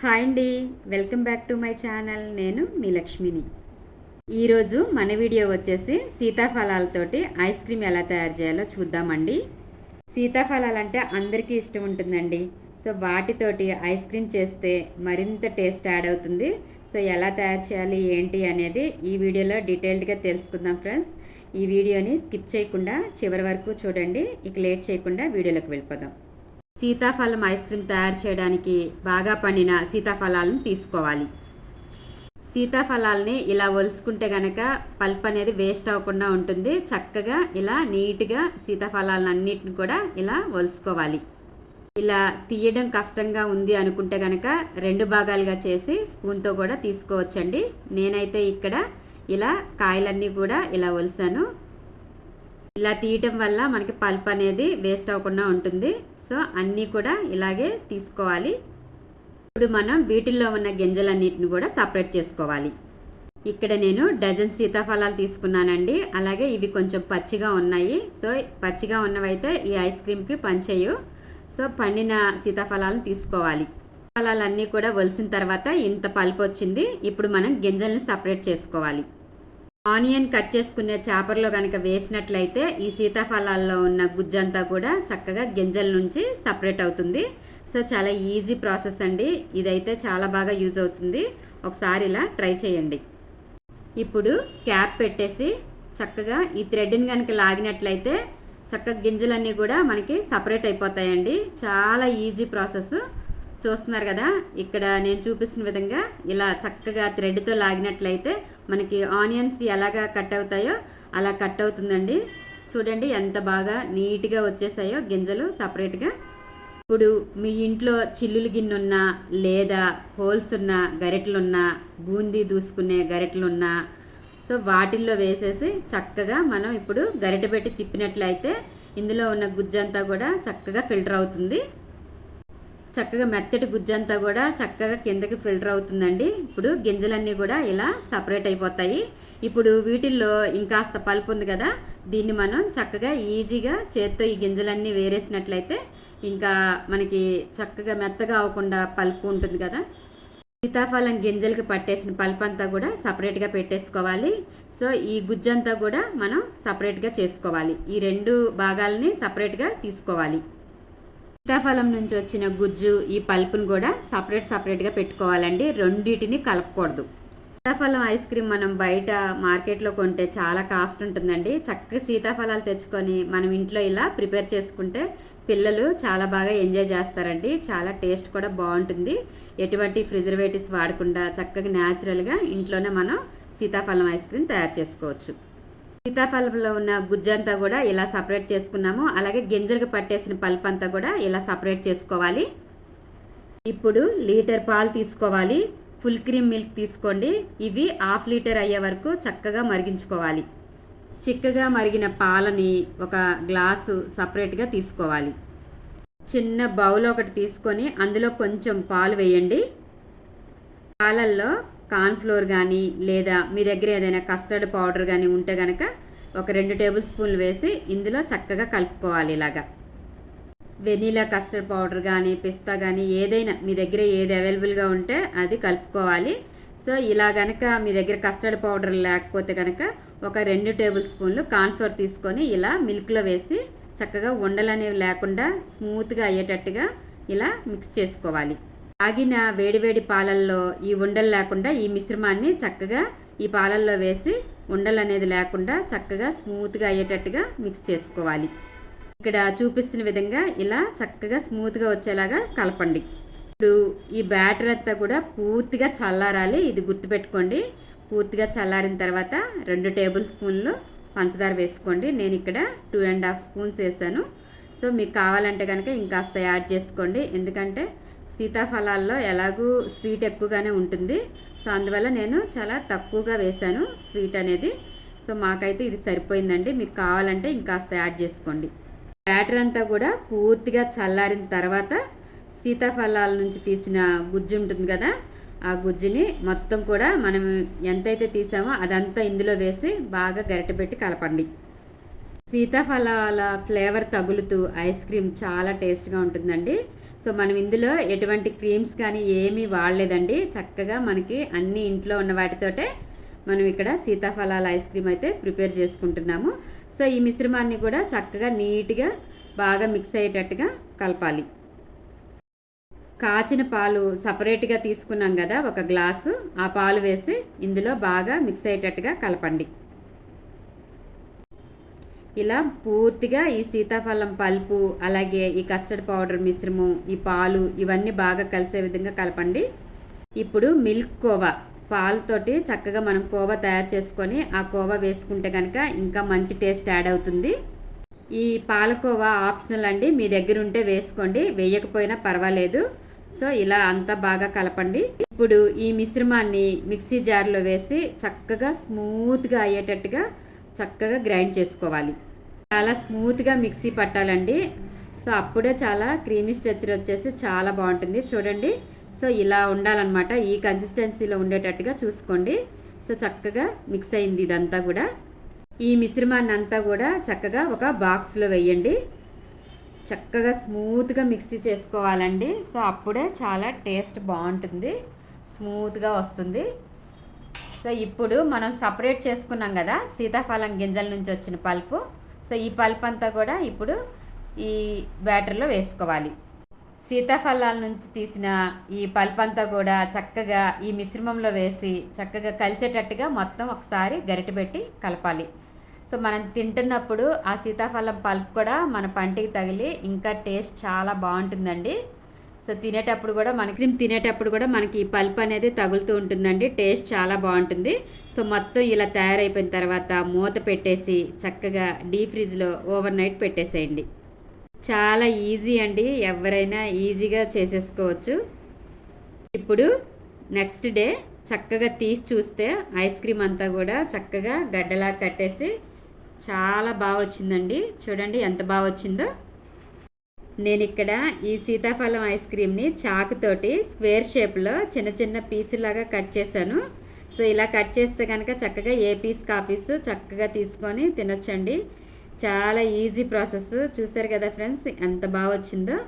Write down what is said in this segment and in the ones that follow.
Hi అండి. Welcome back to my channel. నేను మీ లక్ష్మిని. ఈరోజు మన వీడియో వచ్చేసి సీతాఫలాలతోటి ఐస్ క్రీమ్ ఎలా తయారు చేయాలో చూద్దామండి. సీతాఫలాలు అంటే అందరికీ ఇష్టం ఉంటుందండి. సో వాటితోటి ఐస్ క్రీమ్ చేస్తే మరింత టేస్ట్ యాడ్ అవుతుంది. సో ఎలా తయారు చేయాలి ఏంటి అనేది ఈ వీడియోలో డీటెయిల్డ్గా తెలుసుకుందాం ఫ్రెండ్స్. ఈ వీడియోని స్కిప్ చేయకుండా చివరి వరకు చూడండి. ఇక లేట్ చేయకుండా వీడియోలోకి వెళ్ళిపోదాం. సీతాఫలం ఐస్ క్రీమ్ తయారు చేయడానికి బాగా పండిన సీతాఫలాలను తీసుకోవాలి. సీతాఫలాల్ని ఇలా ఒలుసుకుంటే గనక పల్ప్ అనేది వేస్ట్ అవ్వకుండా ఉంటుంది. చక్కగా ఇలా నీట్గా సీతాఫలాలను అన్నిటిని కూడా ఇలా ఒలుసుకోవాలి. ఇలా తీయడం కష్టంగా ఉంది అనుకుంటే గనక రెండు భాగాలుగా చేసి స్పూన్తో కూడా తీసుకోవచ్చండి. నేనైతే ఇక్కడ ఇలా కాయలన్నీ కూడా ఇలా ఒలిసాను. ఇలా తీయటం వల్ల మనకి పల్ప్ అనేది వేస్ట్ అవ్వకుండా ఉంటుంది. సో అన్నీ కూడా ఇలాగే తీసుకోవాలి. ఇప్పుడు మనం వీటిల్లో ఉన్న గింజలన్నిటిని కూడా సపరేట్ చేసుకోవాలి. ఇక్కడ నేను డజన్ సీతాఫలాలు తీసుకున్నానండి. అలాగే ఇవి కొంచెం పచ్చిగా ఉన్నాయి. సో పచ్చిగా ఉన్నవైతే ఈ ఐస్ క్రీమ్కి పంచేయు సో పండిన సీతాఫలాలను తీసుకోవాలి. ఫలాలన్నీ కూడా వలిసిన తర్వాత ఇంత పల్పు వచ్చింది ఇప్పుడు మనం గింజల్ని సపరేట్ చేసుకోవాలి. ఆనియన్ కట్ చేసుకునే చేపల్లో కనుక వేసినట్లయితే ఈ సీతాఫలాల్లో ఉన్న గుజ్జంతా కూడా చక్కగా గింజల నుంచి సపరేట్ అవుతుంది. సో చాలా ఈజీ ప్రాసెస్ అండి. ఇదైతే చాలా బాగా యూజ్ అవుతుంది. ఒకసారి ఇలా ట్రై చేయండి. ఇప్పుడు క్యాప్ పెట్టేసి చక్కగా ఈ థ్రెడ్ని కనుక లాగినట్లయితే చక్కగా గింజలన్నీ కూడా మనకి సపరేట్ అయిపోతాయండి. చాలా ఈజీ ప్రాసెస్. చూస్తున్నారు కదా? ఇక్కడ నేను చూపిస్తున్న విధంగా ఇలా చక్కగా థ్రెడ్తో లాగినట్లయితే మనకి ఆనియన్స్ ఎలాగా కట్ అవుతాయో అలా కట్ అవుతుందండి. చూడండి ఎంత బాగా నీట్గా వచ్చేసాయో గింజలు సపరేట్గా. ఇప్పుడు మీ ఇంట్లో చిల్లులు గిన్నె ఉన్నా లేదా హోల్స్ ఉన్న గరిటెలున్నా బూందీ దూసుకునే గరిటెలున్నా సో వాటిల్లో వేసేసి చక్కగా మనం ఇప్పుడు గరిటె పెట్టి తిప్పినట్లయితే ఇందులో ఉన్న గుజ్జంతా కూడా చక్కగా ఫిల్టర్ అవుతుంది. చక్కగా మెత్తటి గుజ్జంతా కూడా చక్కగా కిందకి ఫిల్టర్ అవుతుందండి. ఇప్పుడు గింజలన్నీ కూడా ఇలా సపరేట్ అయిపోతాయి. ఇప్పుడు వీటిల్లో ఇంకాస్త పలుపు ఉంది కదా దీన్ని మనం చక్కగా ఈజీగా చేత్తో ఈ గింజలన్నీ వేరేసినట్లయితే ఇంకా మనకి చక్కగా మెత్తగా అవ్వకుండా పలుపు ఉంటుంది కదా. సీతాఫలం గింజలకు పట్టేసిన పల్ప్ అంతా కూడా సపరేట్గా పెట్టేసుకోవాలి. సో ఈ గుజ్జంతా కూడా మనం సపరేట్గా చేసుకోవాలి. ఈ రెండు భాగాలని సపరేట్గా తీసుకోవాలి. సీతాఫలం నుంచి వచ్చిన గుజ్జు ఈ పల్పును కూడా సపరేట్ సపరేట్గా పెట్టుకోవాలండి. రెండింటిని కలపకూడదు. సీతాఫలం ఐస్ క్రీమ్ మనం బయట మార్కెట్లో కొంటే చాలా కాస్ట్ ఉంటుందండి. చక్కగా సీతాఫలాలు తెచ్చుకొని మనం ఇంట్లో ఇలా ప్రిపేర్ చేసుకుంటే పిల్లలు చాలా బాగా ఎంజాయ్ చేస్తారండి. చాలా టేస్ట్ కూడా బాగుంటుంది. ఎటువంటి ప్రిజర్వేటివ్స్ వాడకుండా చక్కగా న్యాచురల్గా ఇంట్లోనే మనం సీతాఫలం ఐస్ క్రీమ్ తయారు చేసుకోవచ్చు. సీతాఫలంలో ఉన్న గుజ్జంతా కూడా ఇలా సపరేట్ చేసుకున్నాము. అలాగే గింజలకు పట్టేసిన పల్ప్ అంతా కూడా ఇలా సపరేట్ చేసుకోవాలి. ఇప్పుడు లీటర్ పాలు తీసుకోవాలి. ఫుల్ క్రీమ్ మిల్క్ తీసుకోండి. ఇవి హాఫ్ లీటర్ అయ్యే వరకు చక్కగా మరిగించుకోవాలి. చిక్కగా మరిగిన పాలని ఒక గ్లాసు సపరేట్గా తీసుకోవాలి. చిన్న బౌల్ ఒకటి తీసుకొని అందులో కొంచెం పాలు వేయండి. పాలల్లో కార్న్ఫ్లోర్ కానీ లేదా మీ దగ్గర ఏదైనా కస్టర్డ్ పౌడర్ కానీ ఉంటే కనుక ఒక రెండు టేబుల్ స్పూన్లు వేసి ఇందులో చక్కగా కలుపుకోవాలి ఇలాగా. వెనీలా కస్టర్డ్ పౌడర్ కానీ పిస్తా కానీ ఏదైనా మీ దగ్గర ఏది అవైలబుల్గా ఉంటే అది కలుపుకోవాలి. సో ఇలా కనుక మీ దగ్గర కస్టర్డ్ పౌడర్ లేకపోతే కనుక ఒక రెండు టేబుల్ స్పూన్లు కార్న్ఫ్లోర్ తీసుకొని ఇలా మిల్క్లో వేసి చక్కగా ఉండలు అనేవి లేకుండా స్మూత్గా అయ్యేటట్టుగా ఇలా మిక్స్ చేసుకోవాలి. తాగిన వేడివేడి పాలల్లో ఈ ఉండలు లేకుండా ఈ మిశ్రమాన్ని చక్కగా ఈ పాలల్లో వేసి ఉండలు అనేది లేకుండా చక్కగా స్మూత్గా అయ్యేటట్టుగా మిక్స్ చేసుకోవాలి. ఇక్కడ చూపిస్తున్న విధంగా ఇలా చక్కగా స్మూత్గా వచ్చేలాగా కలపండి. ఇప్పుడు ఈ బ్యాటర్ అంతా కూడా పూర్తిగా చల్లారాలి. ఇది గుర్తుపెట్టుకోండి. పూర్తిగా చల్లారిన తర్వాత రెండు టేబుల్ స్పూన్లు పంచదార వేసుకోండి. నేను ఇక్కడ టూ అండ్ హాఫ్ స్పూన్స్ వేసాను. సో మీకు కావాలంటే కనుక ఇంకాస్త యాడ్ చేసుకోండి. ఎందుకంటే సీతాఫలాల్లో ఎలాగూ స్వీట్ ఎక్కువగానే ఉంటుంది. సో అందువల్ల నేను చాలా తక్కువగా వేశాను స్వీట్ అనేది. సో మాకైతే ఇది సరిపోయిందండి. మీకు కావాలంటే ఇంకాస్త యాడ్ చేసుకోండి. బ్యాటర్ అంతా కూడా పూర్తిగా చల్లారిన తర్వాత సీతాఫలాల నుంచి తీసిన గుజ్జు ఉంటుంది కదా ఆ గుజ్జుని మొత్తం కూడా మనం ఎంతైతే తీసామో అదంతా ఇందులో వేసి బాగా గరిటె పెట్టి కలపండి. సీతాఫలాల ఫ్లేవర్ తగులుతూ ఐస్ క్రీమ్ చాలా టేస్ట్గా ఉంటుందండి. సో మనం ఇందులో ఎటువంటి క్రీమ్స్ కానీ ఏమీ వాడలేదండి. చక్కగా మనకి అన్ని ఇంట్లో ఉన్న వాటితోటే మనం ఇక్కడ సీతాఫలాల ఐస్ క్రీమ్ అయితే ప్రిపేర్ చేసుకుంటున్నాము. సో ఈ మిశ్రమాన్ని కూడా చక్కగా నీట్గా బాగా మిక్స్ అయ్యేటట్టుగా కలపాలి. కాచిన పాలు సపరేట్గా తీసుకున్నాం కదా ఒక గ్లాసు. ఆ పాలు వేసి ఇందులో బాగా మిక్స్ అయ్యేటట్టుగా కలపండి. ఇలా పూర్తిగా ఈ సీతాఫలం పల్పు అలాగే ఈ కస్టర్డ్ పౌడర్ మిశ్రమం ఈ పాలు ఇవన్నీ బాగా కలిసే విధంగా కలపండి. ఇప్పుడు మిల్క్ కోవా. పాలతోటి చక్కగా మనం కోవా తయారు చేసుకొని ఆ కోవా వేసుకుంటే కనుక ఇంకా మంచి టేస్ట్ యాడ్ అవుతుంది. ఈ పాలకోవా ఆప్షనల్ అండి. మీ దగ్గర ఉంటే వేసుకోండి. వేయకపోయినా పర్వాలేదు. సో ఇలా అంతా బాగా కలపండి. ఇప్పుడు ఈ మిశ్రమాన్ని మిక్సీ జార్లో వేసి చక్కగా స్మూత్గా అయ్యేటట్టుగా చక్కగా గ్రైండ్ చేసుకోవాలి. చాలా స్మూత్గా మిక్సీ పట్టాలండి. సో అప్పుడే చాలా క్రీమీ స్ట్రెచర్ వచ్చేసి చాలా బాగుంటుంది. చూడండి. సో ఇలా ఉండాలన్నమాట. ఈ కన్సిస్టెన్సీలో ఉండేటట్టుగా చూసుకోండి. సో చక్కగా మిక్స్ అయింది ఇదంతా కూడా. ఈ మిశ్రమాన్ని అంతా కూడా చక్కగా ఒక బాక్స్లో వేయండి. చక్కగా స్మూత్గా మిక్సీ చేసుకోవాలండి. సో అప్పుడే చాలా టేస్ట్ బాగుంటుంది. స్మూత్గా వస్తుంది. సో ఇప్పుడు మనం సపరేట్ చేసుకున్నాం కదా సీతాఫలం గింజల నుంచి వచ్చిన పల్పు. సో ఈ పల్ప్ అంతా కూడా ఇప్పుడు ఈ బ్యాటర్లో వేసుకోవాలి. సీతాఫలాల నుంచి తీసిన ఈ పల్ప్ అంతా కూడా చక్కగా ఈ మిశ్రమంలో వేసి చక్కగా కలిసేటట్టుగా మొత్తం ఒకసారి గరిటె పెట్టి కలపాలి. సో మనం తింటున్నప్పుడు ఆ సీతాఫలం పల్ప్ కూడా మన పంటికి తగిలి ఇంకా టేస్ట్ చాలా బాగుంటుందండి. సో తినేటప్పుడు కూడా మన క్రీమ్ తినేటప్పుడు కూడా మనకి ఈ పల్ప్ అనేది తగులుతూ ఉంటుందండి. టేస్ట్ చాలా బాగుంటుంది. సో మొత్తం ఇలా తయారైపోయిన తర్వాత మూత పెట్టేసి చక్కగా డీ ఫ్రిడ్జ్లో ఓవర్ నైట్ పెట్టేసేయండి. చాలా ఈజీ అండి. ఎవరైనా ఈజీగా చేసేసుకోవచ్చు. ఇప్పుడు నెక్స్ట్ డే చక్కగా తీసి చూస్తే ఐస్ క్రీమ్ అంతా కూడా చక్కగా గడ్డలా కట్టేసి చాలా బాగా వచ్చిందండి. చూడండి ఎంత బాగా వచ్చిందో. నేను ఇక్కడ ఈ సీతాఫలం ఐస్ క్రీమ్ని చాకుతోటి స్క్వేర్ షేప్లో చిన్న చిన్న పీసులాగా కట్ చేశాను. సో ఇలా కట్ చేస్తే కనుక చక్కగా ఏ పీస్ కాపీస్ చక్కగా తీసుకొని తినొచ్చండి. చాలా ఈజీ ప్రాసెస్. చూసారు కదా ఫ్రెండ్స్ ఎంత బాగా వచ్చిందో.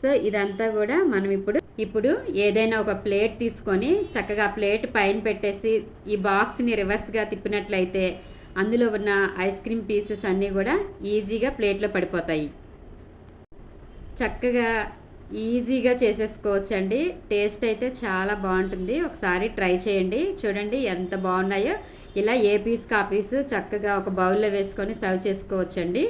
సో ఇదంతా కూడా మనం ఇప్పుడు ఇప్పుడు ఏదైనా ఒక ప్లేట్ తీసుకొని చక్కగా ప్లేట్ పైన పెట్టేసి ఈ బాక్స్ని రివర్స్గా తిప్పినట్లయితే అందులో ఉన్న ఐస్ క్రీమ్ పీసెస్ అన్నీ కూడా ఈజీగా ప్లేట్లో పడిపోతాయి. చక్కగా ఈజీగా చేసేసుకోవచ్చండి. టేస్ట్ అయితే చాలా బాగుంటుంది. ఒకసారి ట్రై చేయండి. చూడండి ఎంత బాగున్నాయో. ఇలా ఏ పీస్ కాపీస్ చక్కగా ఒక బౌల్లో వేసుకొని సర్వ్ చేసుకోవచ్చండి.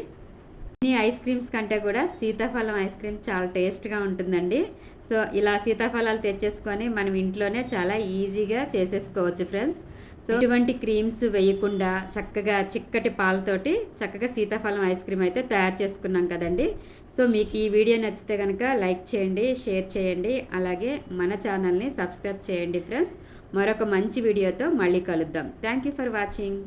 ఈ ఐస్ క్రీమ్స్ కంటే కూడా సీతాఫలం ఐస్ క్రీమ్ చాలా టేస్ట్గా ఉంటుందండి. సో ఇలా సీతాఫలాలు తెచ్చేసుకొని మనం ఇంట్లోనే చాలా ఈజీగా చేసేసుకోవచ్చు ఫ్రెండ్స్. సో ఇటువంటి క్రీమ్స్ వేయకుండా చక్కగా చిక్కటి పాలతోటి చక్కగా సీతాఫలం ఐస్ క్రీమ్ అయితే తయారు చేసుకున్నాం కదండి. సో మీకు ఈ వీడియో నచ్చితే కనుక లైక్ చేయండి షేర్ చేయండి. అలాగే మన ఛానల్ని సబ్స్క్రైబ్ చేయండి ఫ్రెండ్స్. మరొక మంచి వీడియోతో మళ్ళీ కలుద్దాం. Thank you for watching.